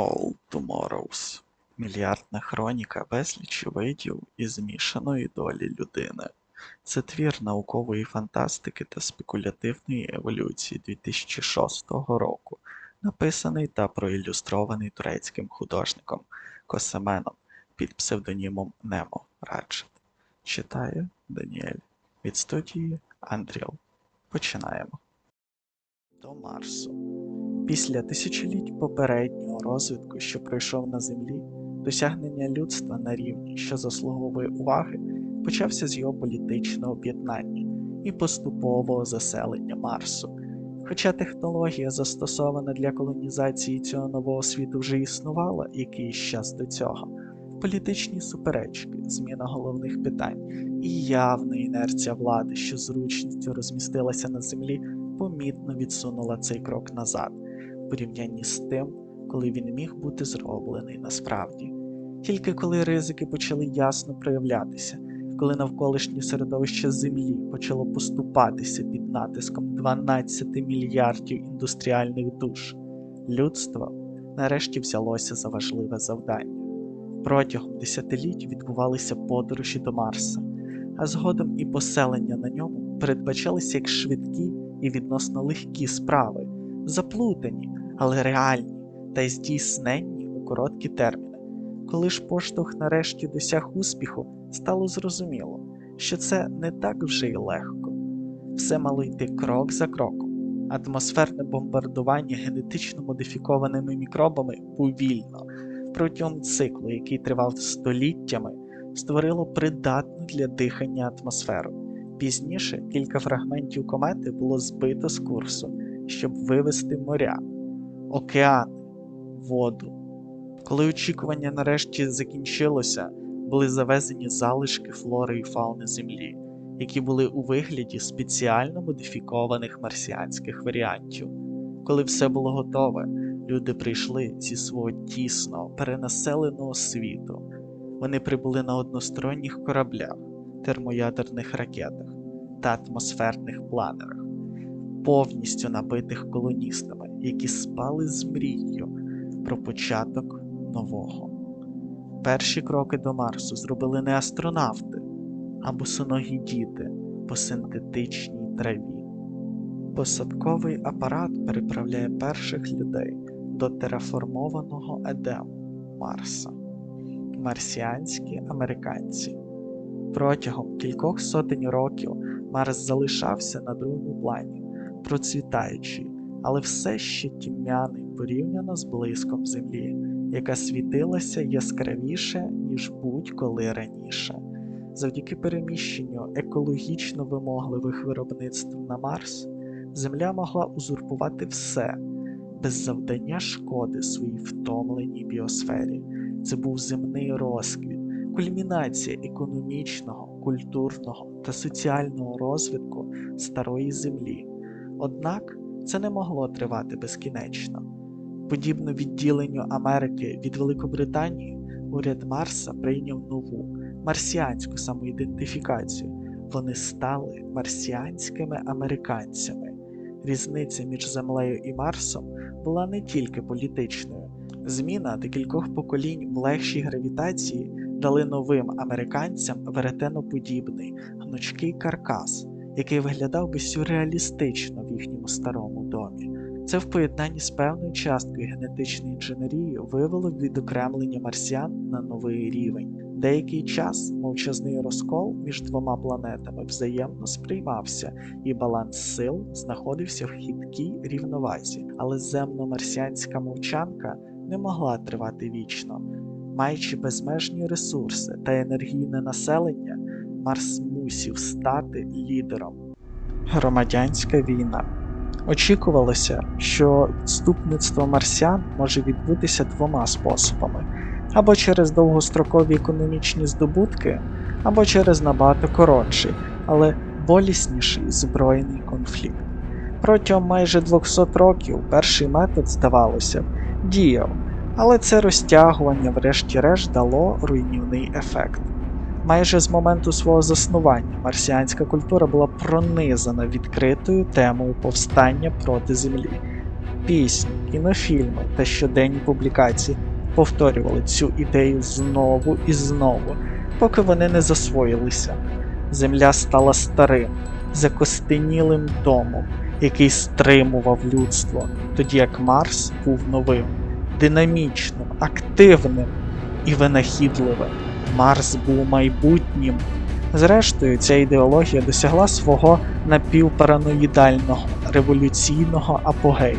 All Tomorrows Мільярдна хроніка безлічі видів і змішаної долі людини. Це твір наукової фантастики та спекулятивної еволюції 2006 року, написаний та проілюстрований турецьким художником Косеменом під псевдонімом Немо Раджет. Читає Даніель від студії Unreal. Починаємо. До Марсу. Після тисячоліть попереднього розвитку, що пройшов на Землі, досягнення людства на рівні, що заслуговує уваги, почався з його політичного об'єднання і поступового заселення Марсу. Хоча технологія, застосована для колонізації цього нового світу, вже існувала якийсь час до цього, політичні суперечки, зміна головних питань і явна інерція влади, що зручністю розмістилася на землі, помітно відсунула цей крок назад порівнянні з тим, коли він міг бути зроблений насправді. Тільки коли ризики почали ясно проявлятися, коли навколишнє середовище Землі почало поступатися під натиском 12 мільярдів індустріальних душ, людство нарешті взялося за важливе завдання. Протягом десятиліть відбувалися подорожі до Марса, а згодом і поселення на ньому передбачалися як швидкі і відносно легкі справи, заплутані, але реальні та здійсненні у короткі терміни. Коли ж поштовх нарешті досяг успіху, стало зрозуміло, що це не так вже й легко. Все мало йти крок за кроком. Атмосферне бомбардування генетично модифікованими мікробами повільно, протягом циклу, який тривав століттями, створило придатну для дихання атмосферу. Пізніше кілька фрагментів комети було збито з курсу, щоб вивести моря, океани, воду. Коли очікування нарешті закінчилося, були завезені залишки флори і фауни Землі, які були у вигляді спеціально модифікованих марсіанських варіантів. Коли все було готове, люди прийшли зі свого тісного, перенаселеного світу. Вони прибули на односторонніх кораблях, термоядерних ракетах та атмосферних планерах, повністю набитих колоністами, які спали з мрією про початок нового. Перші кроки до Марсу зробили не астронавти, а босоногі діти по синтетичній траві. Посадковий апарат переправляє перших людей до тераформованого Едему Марса. Марсіанські американці. Протягом кількох сотень років Марс залишався на другому плані, процвітаючий, але все ще тім'яний порівняно з блиском Землі, яка світилася яскравіше, ніж будь-коли раніше. Завдяки переміщенню екологічно вимогливих виробництв на Марс, Земля могла узурпувати все без завдання шкоди своїй втомленій біосфері. Це був земний розквіт, кульмінація економічного, культурного та соціального розвитку старої землі. Однак це не могло тривати безкінечно. Подібно відділенню Америки від Великобританії, уряд Марса прийняв нову марсіанську самоідентифікацію. Вони стали марсіанськими американцями. Різниця між Землею і Марсом була не тільки політичною. Зміна декількох поколінь в легшій гравітації дали новим американцям веретеноподібний гнучкий каркас, який виглядав би сюрреалістично в їхньому старому домі. Це в поєднанні з певною часткою генетичної інженерії вивело відокремлення марсіан на новий рівень. Деякий час мовчазний розкол між двома планетами взаємно сприймався, і баланс сил знаходився в хиткій рівновазі, але земно-марсіанська мовчанка не могла тривати вічно. Маючи безмежні ресурси та енергійне населення, Марс мусів стати лідером. Громадянська війна. Очікувалося, що відступництво марсіан може відбутися двома способами: або через довгострокові економічні здобутки, або через набагато коротший, але болісніший збройний конфлікт. Протягом майже 200 років перший метод, здавалося, діяв, але це розтягування, врешті-решт, дало руйнівний ефект. Майже з моменту свого заснування марсіанська культура була пронизана відкритою темою повстання проти Землі. Пісні, кінофільми та щоденні публікації повторювали цю ідею знову і знову, поки вони не засвоїлися. Земля стала старим, закостенілим домом, який стримував людство, тоді як Марс був новим, динамічним, активним і винахідливим. Марс був майбутнім. Зрештою, ця ідеологія досягла свого напівпараноїдального революційного апогею.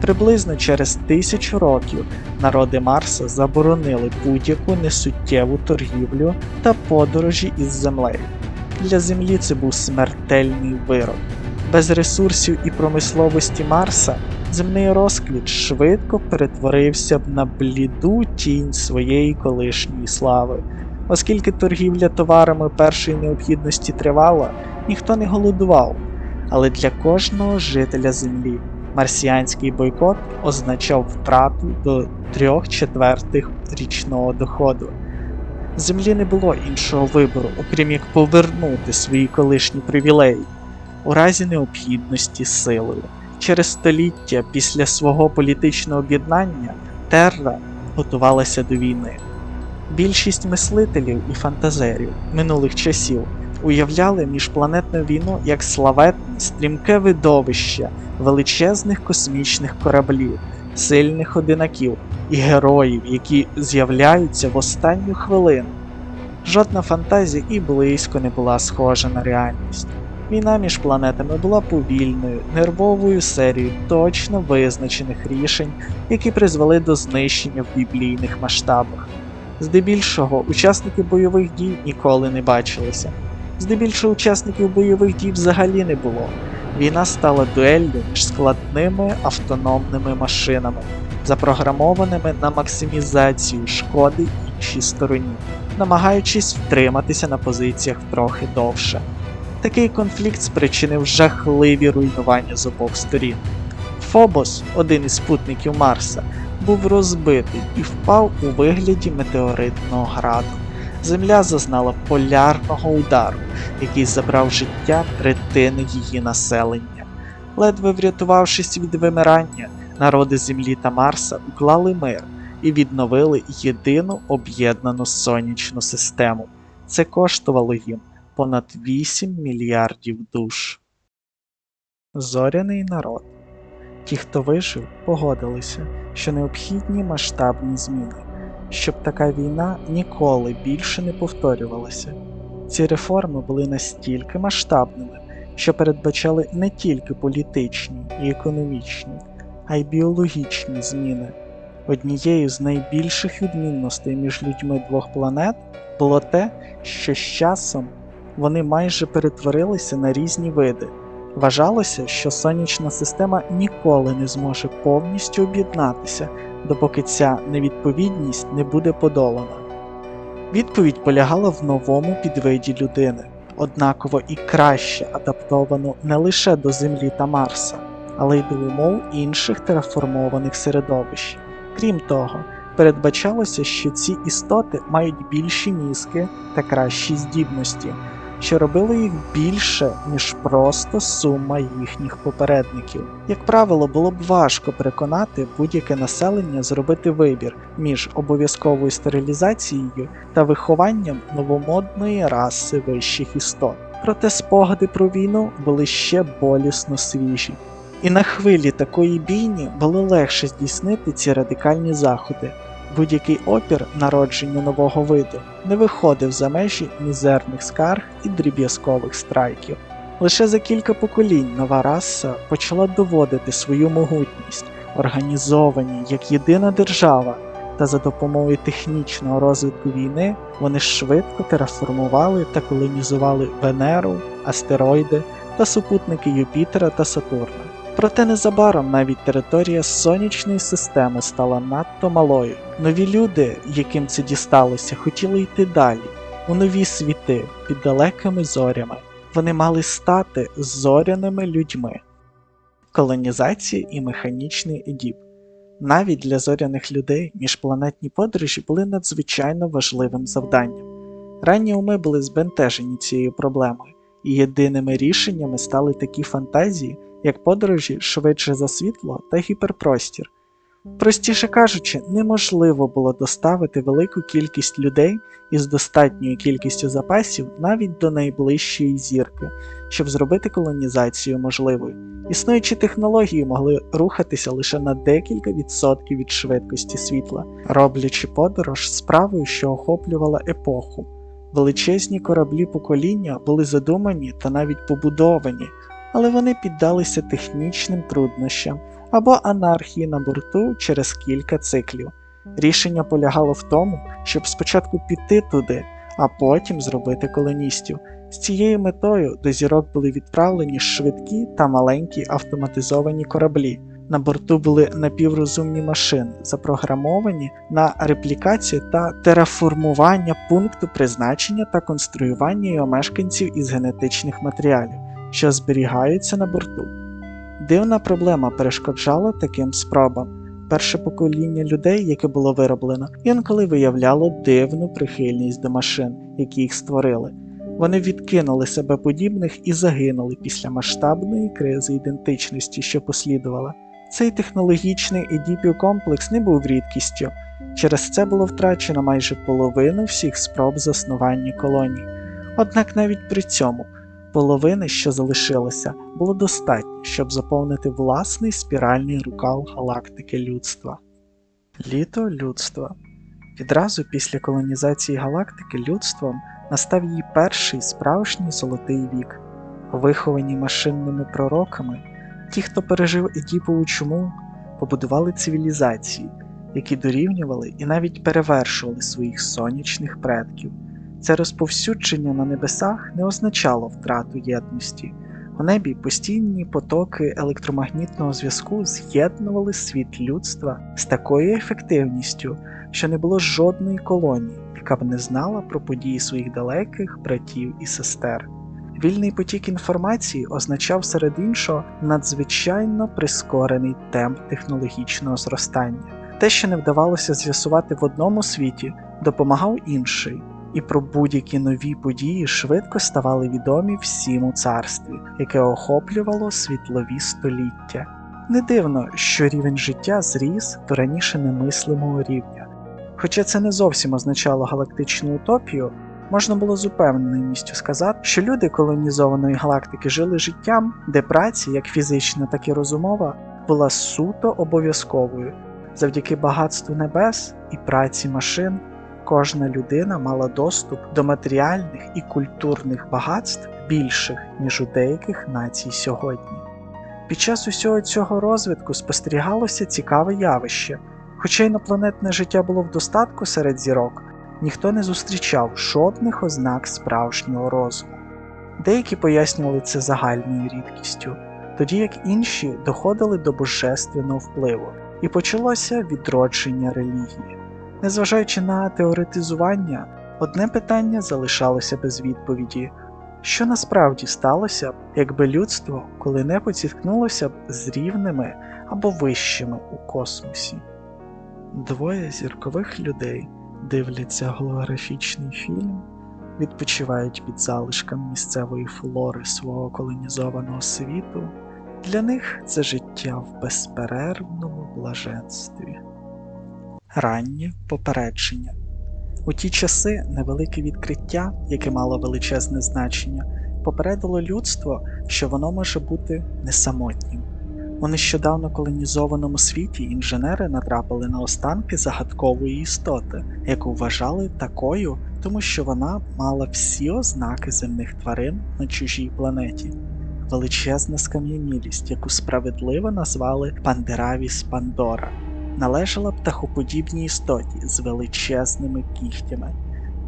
Приблизно через тисячу років народи Марса заборонили будь-яку несуттєву торгівлю та подорожі із землею. Для Землі це був смертельний вирок. Без ресурсів і промисловості Марса земний розквіт швидко перетворився б на бліду тінь своєї колишньої слави. Оскільки торгівля товарами першої необхідності тривала, ніхто не голодував. Але для кожного жителя Землі марсіанський бойкот означав втрату до трьох четвертих річного доходу. Землі не було іншого вибору, окрім як повернути свої колишні привілеї у разі необхідності силою. Через століття після свого політичного об'єднання Терра готувалася до війни. Більшість мислителів і фантазерів минулих часів уявляли міжпланетну війну як славетне стрімке видовище величезних космічних кораблів, сильних одинаків і героїв, які з'являються в останню хвилину. Жодна фантазія і близько не була схожа на реальність. Війна між планетами була повільною, нервовою серією точно визначених рішень, які призвели до знищення в біблійних масштабах. Здебільшого учасники бойових дій ніколи не бачилися. Здебільшого учасників бойових дій взагалі не було. Війна стала дуеллю між складними автономними машинами, запрограмованими на максимізацію шкоди іншій стороні, намагаючись втриматися на позиціях трохи довше. Такий конфлікт спричинив жахливі руйнування з обох сторін. Фобос, один із спутників Марса, був розбитий і впав у вигляді метеоритного граду. Земля зазнала полярного удару, який забрав життя третини її населення. Ледве врятувавшись від вимирання, народи Землі та Марса уклали мир і відновили єдину об'єднану сонячну систему. Це коштувало їм понад 8 мільярдів душ. Зоряний народ. Ті, хто вижив, погодилися, що необхідні масштабні зміни, щоб така війна ніколи більше не повторювалася. Ці реформи були настільки масштабними, що передбачали не тільки політичні і економічні, а й біологічні зміни. Однією з найбільших відмінностей між людьми двох планет було те, що з часом вони майже перетворилися на різні види. Вважалося, що сонячна система ніколи не зможе повністю об'єднатися, допоки ця невідповідність не буде подолана. Відповідь полягала в новому підвиді людини, однаково і краще адаптовану не лише до Землі та Марса, але й до умов інших тераформованих середовищ. Крім того, передбачалося, що ці істоти мають більші мізки та кращі здібності, що робило їх більше, ніж просто сума їхніх попередників. Як правило, було б важко переконати будь-яке населення зробити вибір між обов'язковою стерилізацією та вихованням новомодної раси вищих істот. Проте спогади про війну були ще болісно свіжі. І на хвилі такої бійні було легше здійснити ці радикальні заходи. Будь-який опір народженню нового виду не виходив за межі мізерних скарг і дріб'язкових страйків. Лише за кілька поколінь нова раса почала доводити свою могутність, організовані як єдина держава, та за допомогою технічного розвитку війни вони швидко тераформували та колонізували Венеру, астероїди та супутники Юпітера та Сатурна. Проте незабаром навіть територія сонячної системи стала надто малою. Нові люди, яким це дісталося, хотіли йти далі, у нові світи під далекими зорями. Вони мали стати зоряними людьми. Колонізація і механічний едіп. Навіть для зоряних людей міжпланетні подорожі були надзвичайно важливим завданням. Ранні уми були збентежені цією проблемою, і єдиними рішеннями стали такі фантазії, як подорожі швидше за світло та гіперпростір. Простіше кажучи, неможливо було доставити велику кількість людей із достатньою кількістю запасів навіть до найближчої зірки, щоб зробити колонізацію можливою. Існуючі технології могли рухатися лише на декілька відсотків від швидкості світла, роблячи подорож справою, що охоплювала епоху. Величезні кораблі покоління були задумані та навіть побудовані, але вони піддалися технічним труднощам або анархії на борту через кілька циклів. Рішення полягало в тому, щоб спочатку піти туди, а потім зробити колоністів. З цією метою до зірок були відправлені швидкі та маленькі автоматизовані кораблі. На борту були напіврозумні машини, запрограмовані на реплікацію та тераформування пункту призначення та конструювання його мешканців із генетичних матеріалів, що зберігаються на борту. Дивна проблема перешкоджала таким спробам. Перше покоління людей, яке було вироблено, інколи виявляло дивну прихильність до машин, які їх створили. Вони відкинули себе подібних і загинули після масштабної кризи ідентичності, що послідувала. Цей технологічний Едіпів комплекс не був рідкістю. Через це було втрачено майже половину всіх спроб заснування колоній. Однак навіть при цьому половини, що залишилося, було достатньо, щоб заповнити власний спіральний рукав галактики людства. Літо людства. Відразу після колонізації галактики людством настав її перший справжній золотий вік. Виховані машинними пророками, ті, хто пережив Едіпову чуму, побудували цивілізації, які дорівнювали і навіть перевершували своїх сонячних предків. Це розповсюдження на небесах не означало втрату єдності. У небі постійні потоки електромагнітного зв'язку з'єднували світ людства з такою ефективністю, що не було жодної колонії, яка б не знала про події своїх далеких братів і сестер. Вільний потік інформації означав серед іншого надзвичайно прискорений темп технологічного зростання. Те, що не вдавалося з'ясувати в одному світі, допомагав інший, і про будь-які нові події швидко ставали відомі всім у царстві, яке охоплювало світлові століття. Не дивно, що рівень життя зріс до раніше немислимого рівня. Хоча це не зовсім означало галактичну утопію, можна було з упевненістю сказати, що люди колонізованої галактики жили життям, де праця, як фізична, так і розумова, була суто обов'язковою. Завдяки багатству небес і праці машин, кожна людина мала доступ до матеріальних і культурних багатств більших, ніж у деяких націй сьогодні. Під час усього цього розвитку спостерігалося цікаве явище. Хоча інопланетне життя було в достатку серед зірок, ніхто не зустрічав жодних ознак справжнього розуму. Деякі пояснювали це загальною рідкістю, тоді як інші доходили до божественного впливу, і почалося відродження релігії. Незважаючи на теоретизування, одне питання залишалося без відповіді. Що насправді сталося б, якби людство коли-небудь зіткнулося б з рівними або вищими у космосі? Двоє зіркових людей дивляться голографічний фільм, відпочивають під залишком місцевої флори свого колонізованого світу. Для них це життя в безперервному блаженстві. Раннє попередження. У ті часи невелике відкриття, яке мало величезне значення, попередило людство, що воно може бути не самотнім. У нещодавно колонізованому світі інженери натрапили на останки загадкової істоти, яку вважали такою, тому що вона мала всі ознаки земних тварин на чужій планеті. Величезна скам'янілість, яку справедливо назвали Пандеравіс Пандора, належала птахоподібній істоті з величезними кігтями.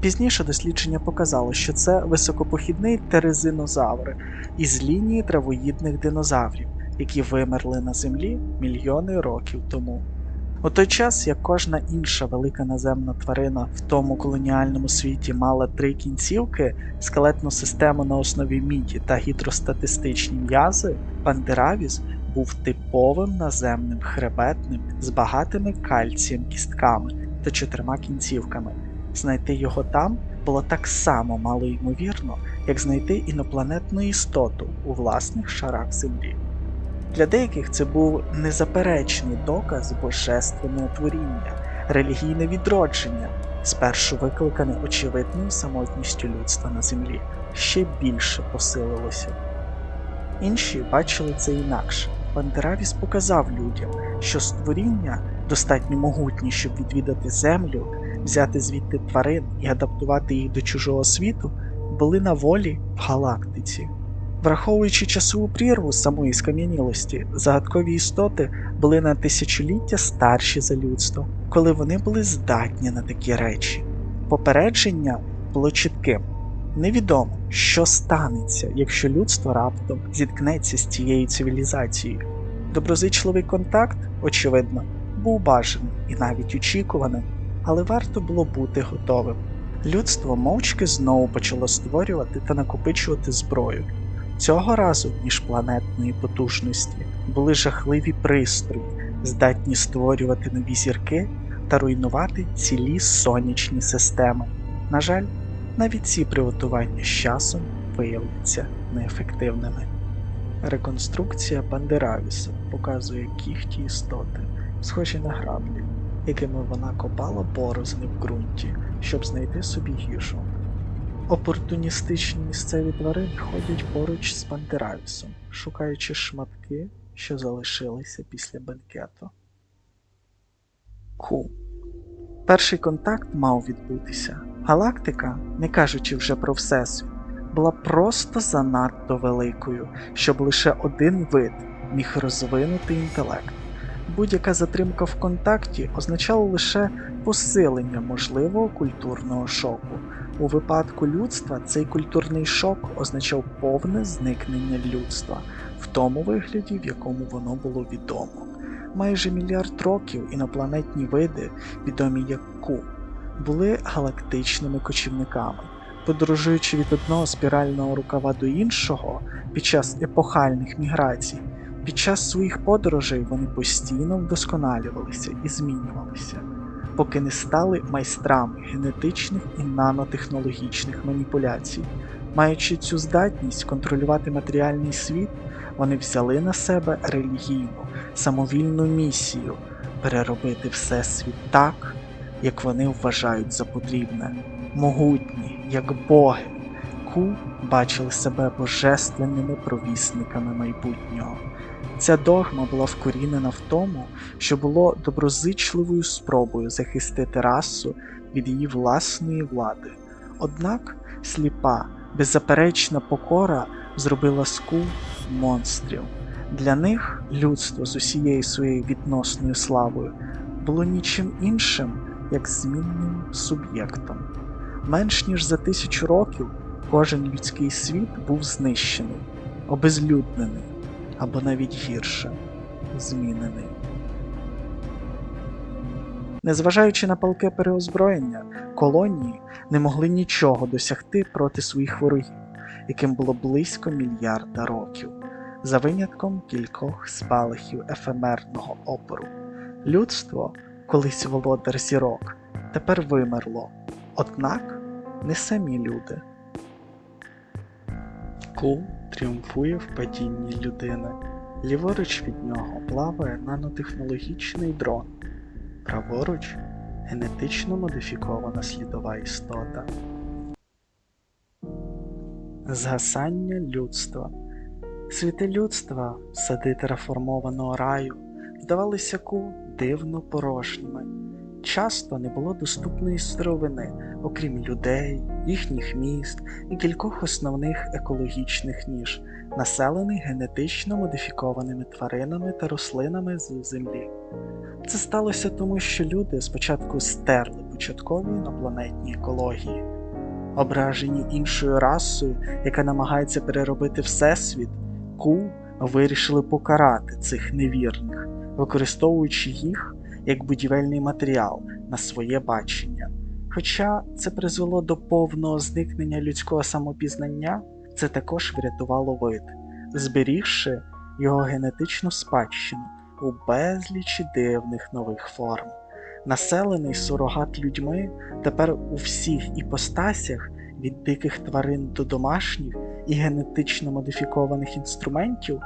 Пізніше дослідження показало, що це високопохідний терезинозавр із лінії травоїдних динозаврів які вимерли на землі мільйони років тому. У той час, як кожна інша велика наземна тварина в тому колоніальному світі мала три кінцівки, скелетну систему на основі міді та гідростатистичні м'язи, Пандеравіс був типовим наземним хребетним з багатими кальцієм кістками та чотирма кінцівками. Знайти його там було так само мало ймовірно, як знайти інопланетну істоту у власних шарах землі. Для деяких це був незаперечний доказ божественного творіння, релігійне відродження, спершу викликане очевидною самотністю людства на землі, ще більше посилилося. Інші бачили це інакше. Бандеравіс показав людям, що створіння достатньо могутні, щоб відвідати землю, взяти звідти тварин і адаптувати їх до чужого світу, були на волі в галактиці. Враховуючи часову прірву самої скам'янілості, загадкові істоти були на тисячоліття старші за людство, коли вони були здатні на такі речі. Попередження було чітким. Невідомо, що станеться, якщо людство раптом зіткнеться з цією цивілізацією. Доброзичливий контакт, очевидно, був бажаним і навіть очікуваним, але варто було бути готовим. Людство мовчки знову почало створювати та накопичувати зброю. Цього разу міжпланетної потужності були жахливі пристрої, здатні створювати нові зірки та руйнувати цілі сонячні системи. На жаль, навіть ці приготування з часом виявляться неефективними. Реконструкція Бандеравіса показує кіхті істоти, схожі на граблі, якими вона копала борозни в ґрунті, щоб знайти собі їжу. Опортуністичні місцеві тварини ходять поруч з Бандеравісом, шукаючи шматки, що залишилися після бенкету. Ку. Перший контакт мав відбутися. Галактика, не кажучи вже про Всесвіт, була просто занадто великою, щоб лише один вид міг розвинути інтелект. Будь-яка затримка в контакті означала лише посилення можливого культурного шоку. У випадку людства цей культурний шок означав повне зникнення людства в тому вигляді, в якому воно було відомо. Майже мільярд років інопланетні види, відомі як Ку, були галактичними кочівниками. Подорожуючи від одного спірального рукава до іншого під час епохальних міграцій, під час своїх подорожей вони постійно вдосконалювалися і змінювалися, поки не стали майстрами генетичних і нанотехнологічних маніпуляцій. Маючи цю здатність контролювати матеріальний світ, вони взяли на себе релігійну, самовільну місію переробити всесвіт так, як вони вважають за потрібне, могутні, як боги. Ку бачили себе божественними провісниками майбутнього. Ця догма була вкорінена в тому, що було доброзичливою спробою захистити расу від її власної влади. Однак сліпа, беззаперечна покора зробила скул монстрів. Для них людство з усією своєю відносною славою було нічим іншим, як змінним суб'єктом. Менш ніж за тисячу років кожен людський світ був знищений, обезлюднений або навіть гірше змінений. Незважаючи на палке переозброєння, колонії не могли нічого досягти проти своїх ворогів, яким було близько мільярда років, за винятком кількох спалахів ефемерного опору. Людство, колись володар зірок, тепер вимерло, однак не самі люди. Ку тріумфує в падінні людини. Ліворуч від нього плаває нанотехнологічний дрон, праворуч генетично модифікована слідова істота. Згасання людства. Світи людства, сади тераформованого раю, здавалися ку дивно порожніми. Часто не було доступної сировини, окрім людей, їхніх міст і кількох основних екологічних ніж, населених генетично модифікованими тваринами та рослинами з землі. Це сталося тому, що люди спочатку стерли початкові інопланетні екології. Ображені іншою расою, яка намагається переробити Всесвіт, Ку вирішили покарати цих невірних, використовуючи їх як будівельний матеріал на своє бачення. Хоча це призвело до повного зникнення людського самопізнання, це також врятувало вид, зберігши його генетичну спадщину у безлічі дивних нових форм. Населений сурогат людьми тепер у всіх іпостасях від диких тварин до домашніх і генетично модифікованих інструментів,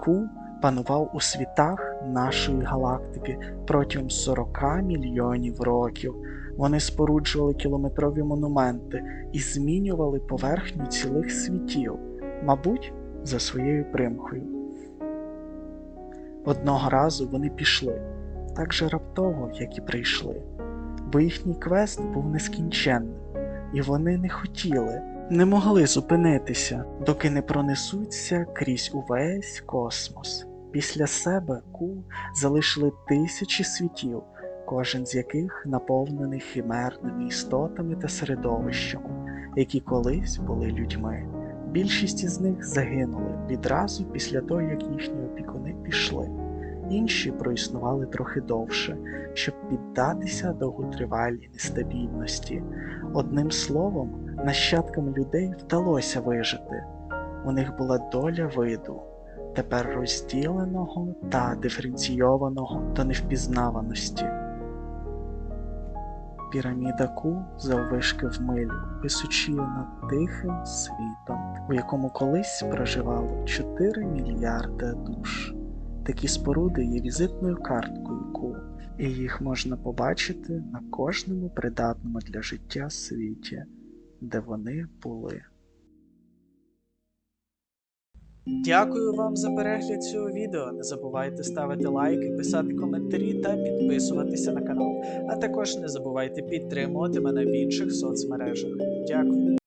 Ку панував у світах нашої галактики протягом 40 мільйонів років. Вони споруджували кілометрові монументи і змінювали поверхню цілих світів, мабуть, за своєю примкою. Одного разу вони пішли, так же раптово, як і прийшли, бо їхній квест був нескінченним, і вони не хотіли, не могли зупинитися, доки не пронесуться крізь увесь космос. Після себе Ку залишили тисячі світів, кожен з яких наповнений химерними істотами та середовищами, які колись були людьми. Більшість із них загинули відразу після того, як їхні опікуни пішли. Інші проіснували трохи довше, щоб піддатися довготривалій нестабільності. Одним словом, нащадкам людей вдалося вижити. У них була доля виду, тепер розділеного та диференційованого до невпізнаваності. Піраміда Ку заввишки в милю височіє над тихим світом, у якому колись проживало 4 мільярди душ. Такі споруди є візитною карткою Ку, і їх можна побачити на кожному придатному для життя світі, де вони були. Дякую вам за перегляд цього відео. Не забувайте ставити лайки, писати коментарі та підписуватися на канал. А також не забувайте підтримувати мене в інших соцмережах. Дякую.